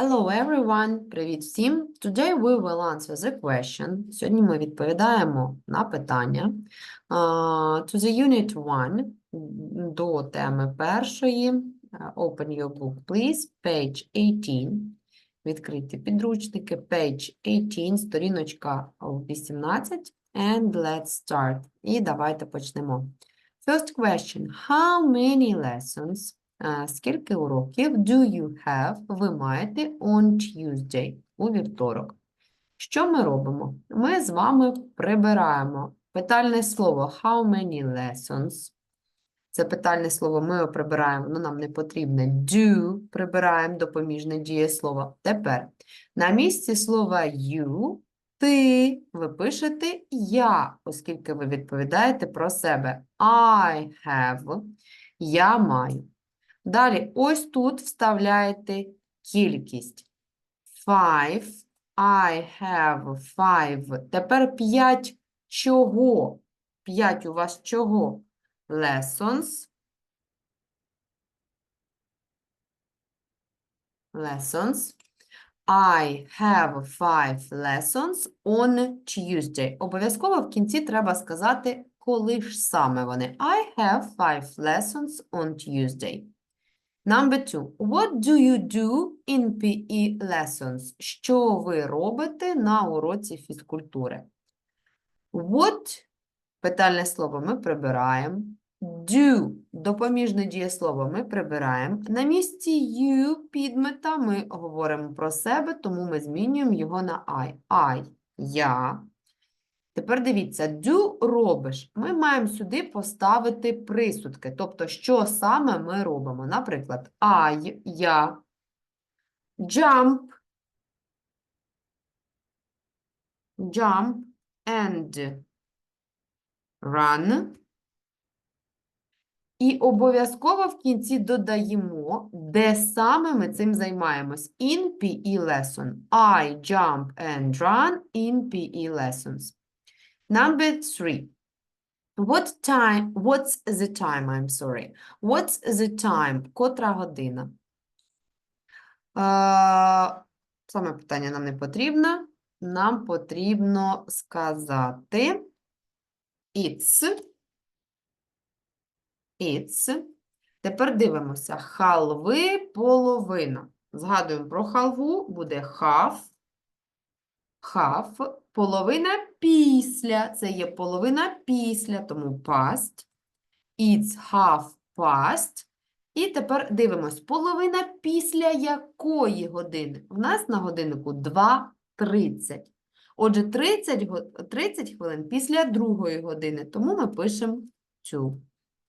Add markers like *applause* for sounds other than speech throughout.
Hello everyone! Привіт всім! Today we will answer the question. Сьогодні ми відповідаємо на питання uh, to the unit 1 до теми першої. Uh, Open your book, please. Page 18. Відкрити підручники. Page 18, сторіночка 18. And let's start. І давайте почнемо. First question. How many lessons Е, Скільки уроків do you have ви маєте on Tuesday у вівторок? Що ми робимо? Ми з вами прибираємо питальне слово how many lessons. Це питальне слово ми прибираємо, ну нам не потрібне. Do прибираємо допоміжне дієслово. Тепер на місці слова you ти ви пишете я, оскільки ви відповідаєте про себе. I have. Я маю. Далі, ось тут вставляєте кількість. Five. I have five. Тепер п'ять чого? П'ять у вас чого? Lessons. Lessons. I have five lessons on Tuesday. Обов'язково в кінці треба сказати, коли ж саме вони. I have five lessons on Tuesday. Number two. What do you do in PE lessons? Що ви робите на уроці фізкультури? What – питальне слово ми прибираємо. Do – допоміжне дієслово ми прибираємо. На місці you підмета ми говоримо про себе, тому ми змінюємо його на I. I – я. Тепер дивіться, do робиш. Ми маємо сюди поставити присудки, тобто, що саме ми робимо. Наприклад, I, я, jump, jump and run. І обов'язково в кінці додаємо, де саме ми цим займаємось. In PE lesson. I jump and run in PE lessons. Number three. What time, what's the time, I'm sorry. What's the time? Котра година? Е, Саме питання нам не потрібно. Нам потрібно сказати it's. It's. Тепер дивимося. Халви половина. Згадуємо про халву, буде half. Half. Половина після. Це є половина після, тому past. It's half past. І тепер дивимось, половина після якої години? В нас на годиннику 2.30. Отже, 30, го- 30 хвилин після другої години, тому ми пишемо two.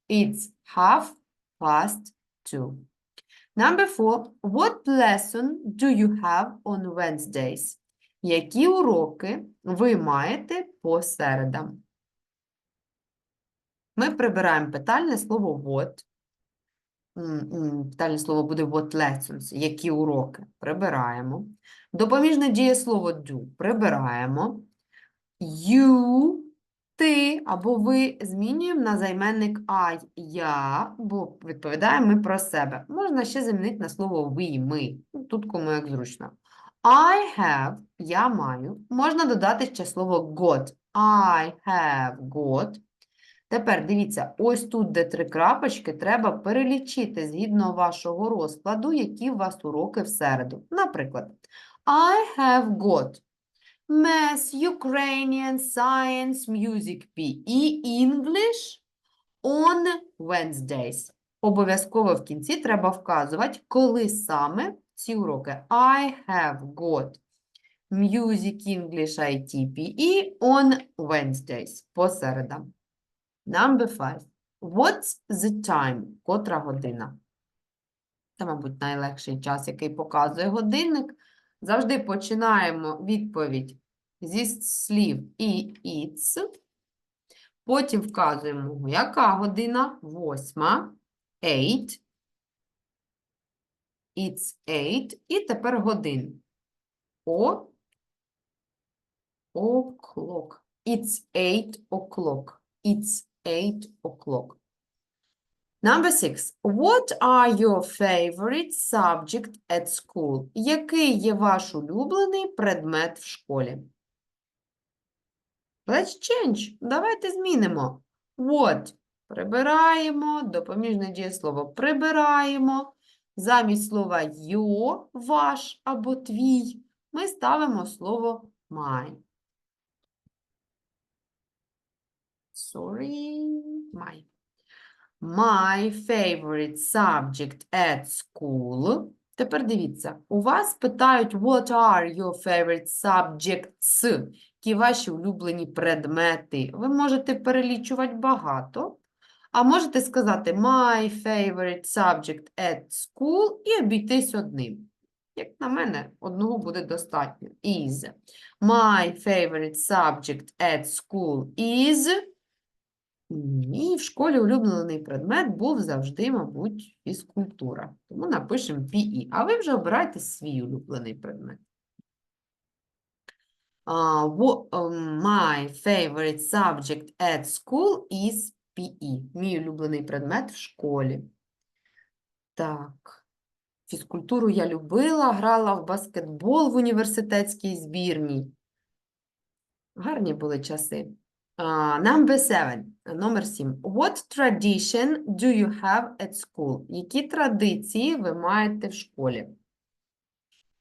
It's half past two. Number four. What lesson do you have on Wednesdays? Які уроки ви маєте по середам? Ми прибираємо питальне слово м, Питальне слово буде what lessons. Які уроки? Прибираємо. Допоміжне дієслово do прибираємо. You, ти або ви змінюємо на займенник I, я, бо відповідаємо ми про себе. Можна ще замінити на слово we, ми. Ну, Тут кому як зручно. I have, я маю. Можна додати ще слово got. I have got. Тепер дивіться, ось тут, де три крапочки, треба перелічити згідно вашого розкладу, які у вас уроки в середу. Наприклад, I have got Math, Ukrainian, Science, Music, PE, English on Wednesdays. Обов'язково в кінці треба вказувати, коли саме ці уроки. I have got Music, English, IT, PE on Wednesdays. По середам. Number five. What's the time? Котра година? Це, мабуть, найлегший час, який показує годинник. Завжди починаємо відповідь зі слів і it's. Потім вказуємо, яка година? Восьма. Eight. It's eight. І тепер годин. О. O'clock. It's eight o'clock. It's eight o'clock. Number six. What are your favorite subject at school? Який є ваш улюблений предмет в школі? Let's change. Давайте змінимо. What прибираємо, допоміжне дієслово прибираємо. Замість слова your, ваш або твій, ми ставимо слово my. Sorry, my. My favorite subject at school. Тепер дивіться, у вас питають what are your favorite subjects? Які ваші улюблені предмети? Ви можете перелічувати багато, а можете сказати my favorite subject at school і обійтись одним. Як на мене, одного буде достатньо. Is. My favorite subject at school is. І в школі улюблений предмет був завжди, мабуть, фізкультура. Тому напишемо PE. А ви вже обирайте свій улюблений предмет. Uh, wo- um, my favorite subject at school is PE. Мій улюблений предмет в школі. Так. Фізкультуру я любила, грала в баскетбол в університетській збірній. Гарні були часи. Number seven, номер сім. What tradition do you have at school? Які традиції ви маєте в школі?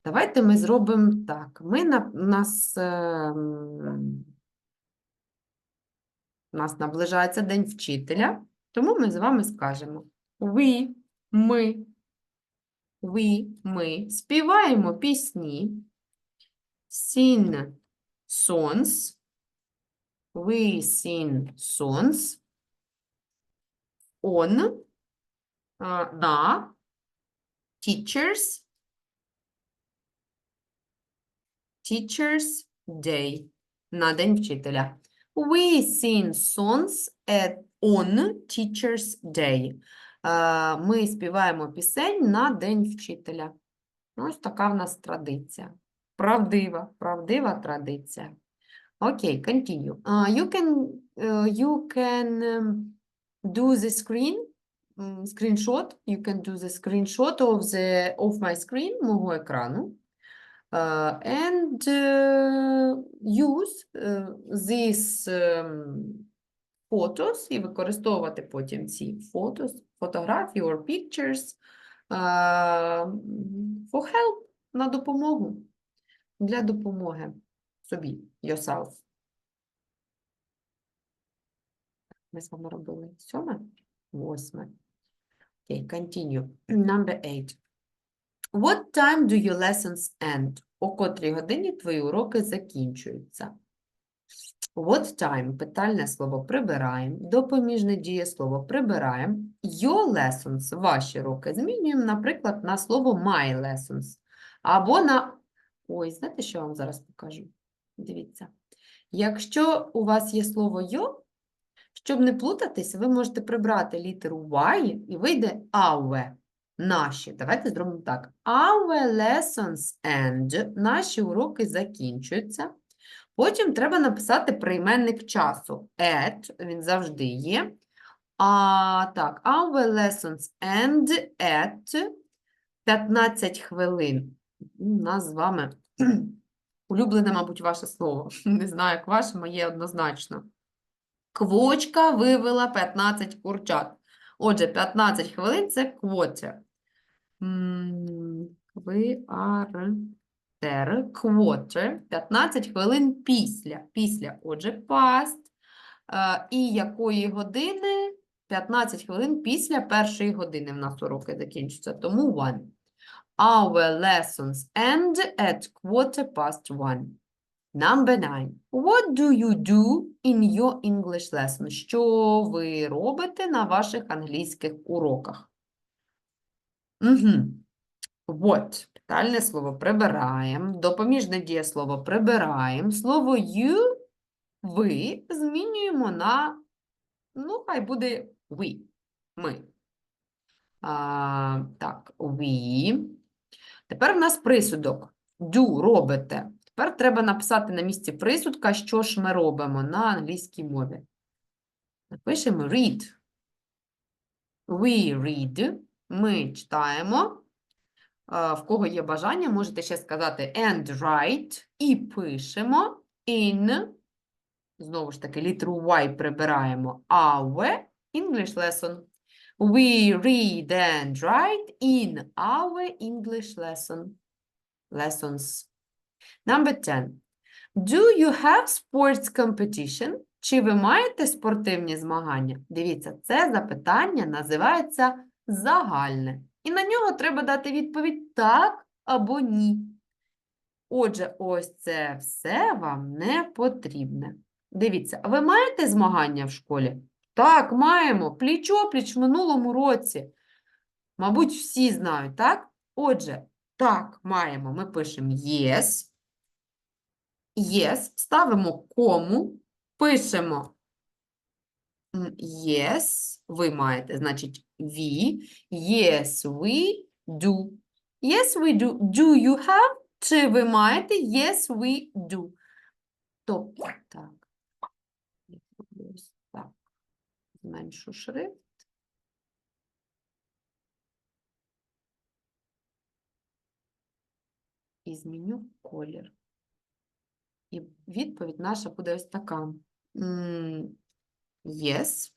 Давайте ми зробимо так. Ми на нас, ем, у нас наближається День вчителя, тому ми з вами скажемо we, ми, we, ми співаємо пісні, sing songs, we sing songs on, а, на teachers Teachers Day на День вчителя. We sing songs at, on Teachers Day. Е, Ми співаємо пісень на День вчителя. Ось така в нас традиція. Правдива, правдива традиція. Окей, continue. Uh, you can, uh, you can um, do the screen, screenshot. You can do the screenshot of the of my screen, мого екрану. And uh, use uh, these um, photos і використовувати потім ці photos, фотографії or pictures for help, на допомогу, для допомоги собі, yourself. Ми з вами робили сьоме, восьме. Окей, continue. Number eight. What time do your lessons end? О котрій годині твої уроки закінчуються? What time – питальне слово прибираємо, допоміжне дієслово прибираємо. Your lessons – ваші уроки змінюємо, наприклад, на слово my lessons. Або на... Ой, знаєте, що я вам зараз покажу? Дивіться. Якщо у вас є слово your, щоб не плутатись, ви можете прибрати літеру Y і вийде our. Наші. Давайте зробимо так. Our lessons end. Наші уроки закінчуються. Потім треба написати прийменник часу. At, він завжди є. А, так, our lessons end at 15 хвилин. У нас з вами *clears throat* улюблене, мабуть, ваше слово. *laughs* Не знаю, як ваше, моє однозначно. Квочка вивела 15 курчат. Отже, 15 хвилин – це quarter. М, Квартер, quarter, 15 хвилин після. Після, отже, past. Е, І якої години? 15 хвилин після першої години в нас уроки закінчуються, тому one. Our lessons end at quarter past one. Number nine. What do you do in your English lesson? Що ви робите на ваших англійських уроках? Угу. What. Питальне слово прибираємо. Допоміжне дієслово прибираємо. Слово you, ви змінюємо на, ну, хай буде we. Ми. А, так, we. Тепер в нас присудок. Do робите. Тепер треба написати на місці присудка, що ж ми робимо на англійській мові. Напишемо read. We read. Ми читаємо. Е, В кого є бажання, можете ще сказати and write. І пишемо in. Знову ж таки, літеру Y прибираємо. Our English lesson. We read and write in our English lesson. Lessons. Number 10. Do you have sports competition? Чи ви маєте спортивні змагання? Дивіться, це запитання називається загальне. І на нього треба дати відповідь так або ні. Отже, ось це все вам не потрібне. Дивіться, ви маєте змагання в школі? Так, маємо. Пліч-опліч в минулому році. Мабуть, всі знають, так? Отже, так, маємо. Ми пишемо yes. Yes, ставимо кому, пишемо yes, ви маєте, значить we. Yes, we do. Yes, we do. Do you have? Чи ви маєте? Yes, we do. Тобто, так. Так. Зменшу шрифт. І зміню колір. І відповідь наша буде ось така. Yes,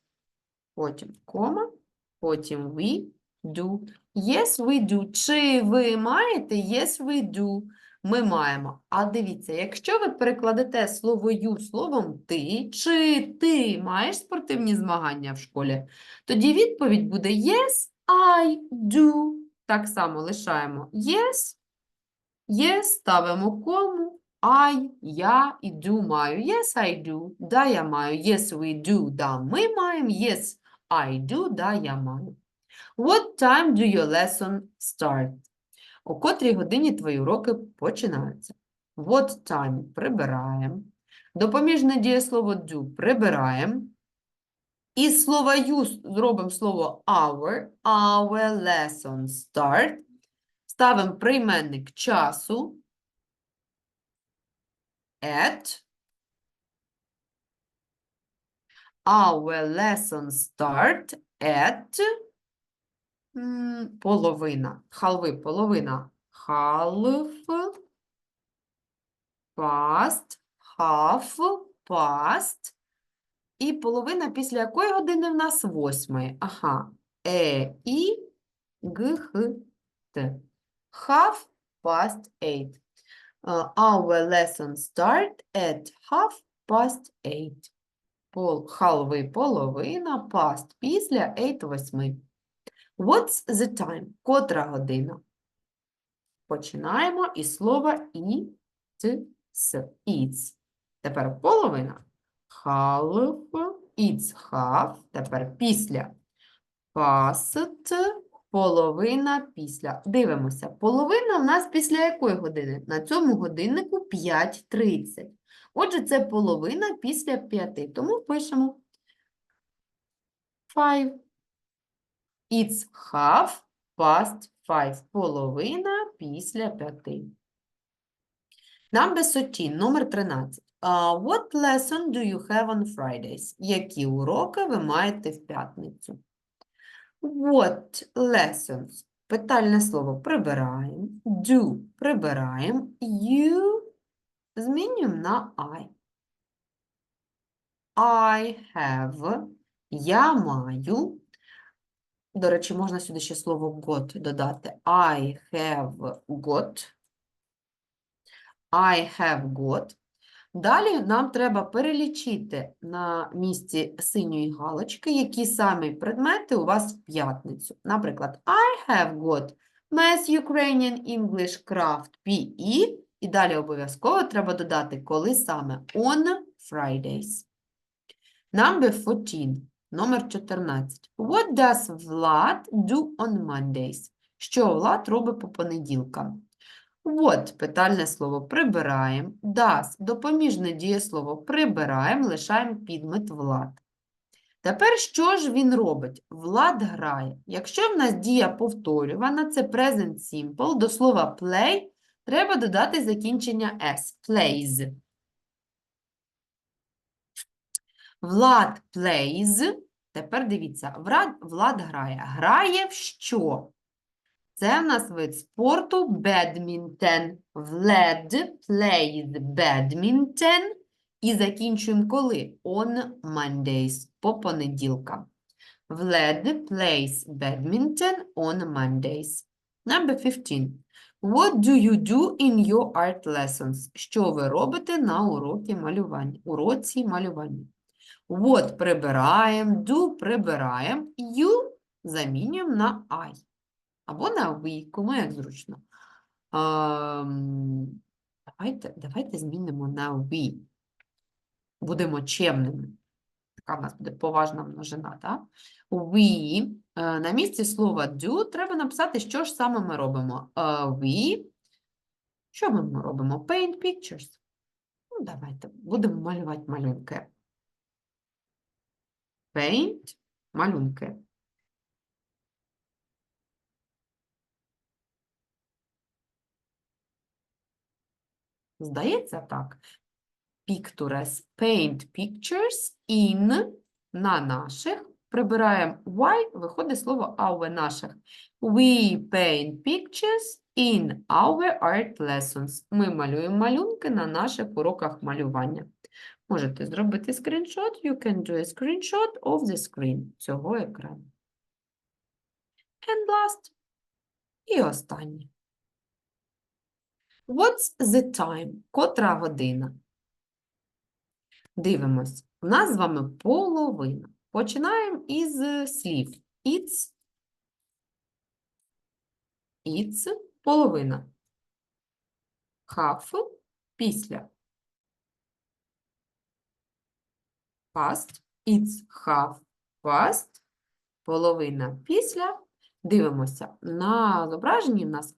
потім кома, потім we do. Yes, we do. Чи ви маєте? Yes, we do. Ми маємо. А дивіться, якщо ви перекладете слово you словом ти, чи ти маєш спортивні змагання в школі, тоді відповідь буде yes, I do. Так само лишаємо yes, yes, ставимо кому, I, я і do маю. Yes, I do. Да, я маю. Yes, we do. Да, ми маємо. Yes, I do. Да, я маю. What time do your lesson start? О котрій годині твої уроки починаються? What time прибираємо. Допоміжне дієслово do прибираємо. Із слова you зробимо слово our. Our lesson start. Ставимо прийменник часу. At. Our lesson start at половина. Халви, половина. Half, past, half, past. І половина після якої години в нас? Восьмої. Ага. Е, І, Г, Х, Т. Half past eight. Uh, our lesson start at half past eight. Пол, халви половина, past після, eight восьми. What's the time? Котра година? Починаємо із слова і, с. It's. Тепер половина. Half, it's half. Тепер після. Past, половина після. Дивимося. Половина в нас після якої години? На цьому годиннику 5.30. Отже, це половина після 5. Тому пишемо 5. It's half past 5. Половина після 5. Number 13, номер 13. Uh, what lesson do you have on Fridays? Які уроки ви маєте в п'ятницю? What lessons? Питальне слово прибираємо. Do прибираємо. You змінюємо на I. I have. Я маю. До речі, можна сюди ще слово got додати. I have got. I have got. Далі нам треба перелічити на місці синьої галочки, які самі предмети у вас в п'ятницю. Наприклад, I have got Math, Ukrainian, English, Craft, PE. І далі обов'язково треба додати, коли саме on Fridays. Number 14. Номер 14. What does Влад do on Mondays? Що Влад робить по понеділкам? What – питальне слово прибираємо. Does – допоміжне дієслово прибираємо, лишаємо підмет Влад. Тепер що ж він робить? Влад грає. Якщо в нас дія повторювана, це present simple, до слова play треба додати закінчення s. Plays. Влад plays Тепер дивіться, Влад грає. Грає в що? Це в нас вид спорту бедмінтон. Влад plays badminton. І закінчуємо коли? On Mondays. По понеділкам. Влад plays badminton on Mondays. Number 15. What do you do in your art lessons? Що ви робите на уроці малювання? Уроці малювання. What прибираємо, do прибираємо, you замінюємо на I. Або на we, кому як зручно. Ам, давайте, давайте змінимо на we. Будемо чемними. Така в нас буде поважна множина, так? We. е, На місці слова do треба написати, що ж саме ми робимо. Е, We. Що ми робимо? Paint pictures. Ну, давайте, будемо малювати малюнки. Paint – малюнки. Здається так. Pictures. Paint pictures in на наших. Прибираємо y, виходить слово our наших. We paint pictures in our art lessons. Ми малюємо малюнки на наших уроках малювання. Можете зробити скріншот. You can do a screenshot of the screen цього екрану. And last. І останнє. What's the time? Котра година? Дивимось. У нас з вами половина. Починаємо із слів. It's, it's – половина. Half – після. Past – it's half past – половина після. Дивимося. На зображенні в нас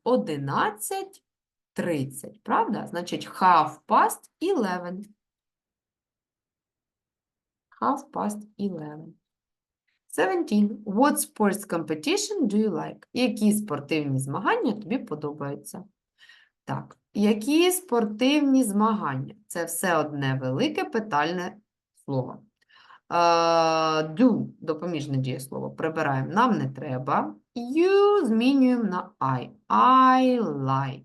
11.30, правда? Значить, half past 11. Half past 11. 17. What sports competition do you like? Які спортивні змагання тобі подобаються? Так, які спортивні змагання? Це все одне велике питальне слово. Е, do, допоміжне дієслово, прибираємо. Нам не треба. You змінюємо на I. I like.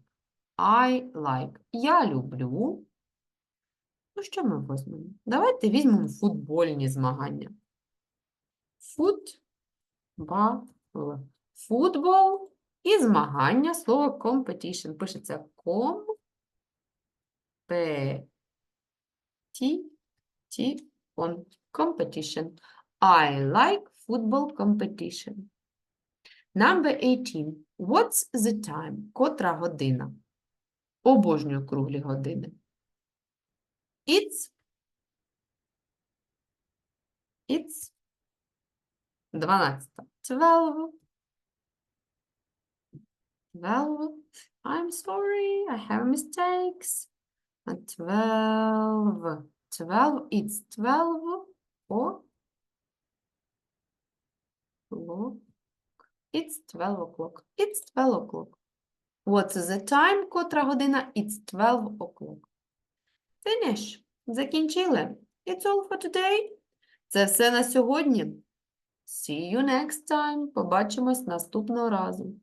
I like. Я люблю. Ну, що ми візьмемо? Давайте візьмемо футбольні змагання. Футбол. Футбол і змагання, слово competition. Пишеться ком. П. Ті. Ті. On. Competition. I like football competition. Number 18. What's the time? Котра година? Обожнюю круглі години. It's It's 12. 12. 12. I'm sorry, I have mistakes. Uh, 12. 12. It's 12 o'clock. It's 12 o'clock. It's 12 o'clock. What's the time? Котра година? It's 12 o'clock. Finish. Закінчили. It's all for today. Це все на сьогодні. See you next time. Побачимось наступного разу.